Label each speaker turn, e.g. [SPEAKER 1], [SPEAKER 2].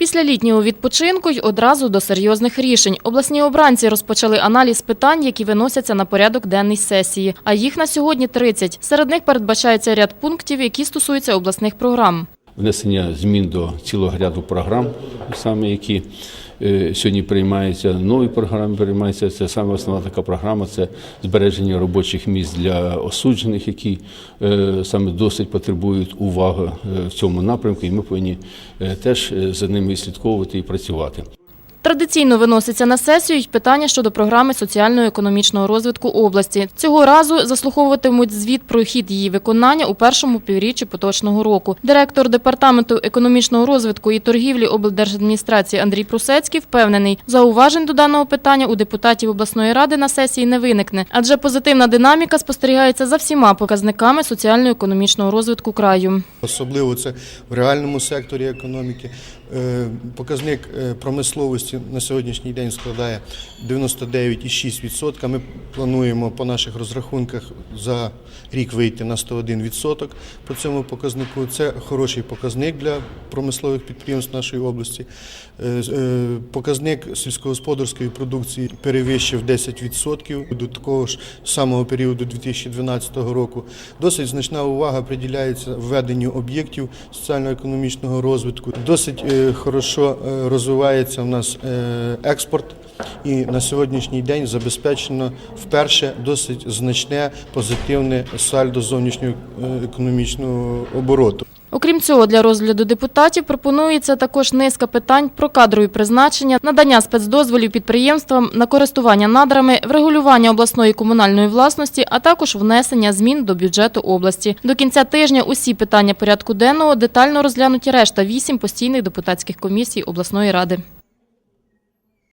[SPEAKER 1] Після літнього відпочинку й одразу до серйозних рішень. Обласні обранці розпочали аналіз питань, які виносяться на порядок денний сесії. А їх на сьогодні 30. Серед них передбачається ряд пунктів, які стосуються обласних програм.
[SPEAKER 2] Внесення змін до цілого ряду програм, саме які е, сьогодні приймаються, нові програми приймаються. Це саме основна така програма це збереження робочих місць для осуджених, які е, саме досить потребують уваги е, в цьому напрямку, і ми повинні теж за ними слідковувати і працювати.
[SPEAKER 1] Традиційно виноситься на сесію й питання щодо програми соціально-економічного розвитку області. Цього разу заслуховуватимуть звіт про хід її виконання у першому півріччі поточного року. Директор департаменту економічного розвитку і торгівлі облдержадміністрації Андрій Прусецький впевнений, зауважень до даного питання у депутатів обласної ради на сесії не виникне, адже позитивна динаміка спостерігається за всіма показниками соціально-економічного розвитку краю.
[SPEAKER 3] Особливо це в реальному секторі економіки. Е, Показник е, промисловості на сьогоднішній день складає 99,6%. Ми плануємо по наших розрахунках за рік вийти на 101% по цьому показнику. Це хороший показник для промислових підприємств нашої області. Е, е, Показник сільськогосподарської продукції перевищив 10% до такого ж самого періоду 2012 року. Досить значна увага приділяється введенню об'єктів соціально-економічного розвитку. Досить е, хорошо розвивається в нас експорт. І на сьогоднішній день забезпечено вперше досить значне позитивне сальдо зовнішнього економічного обороту.
[SPEAKER 1] Окрім цього, для розгляду депутатів пропонується також низка питань про кадрові призначення, надання спецдозволів підприємствам на користування надрами, врегулювання обласної комунальної власності, а також внесення змін до бюджету області. До кінця тижня усі питання порядку денного детально розглянуті решта вісім постійних депутатських комісій обласної ради.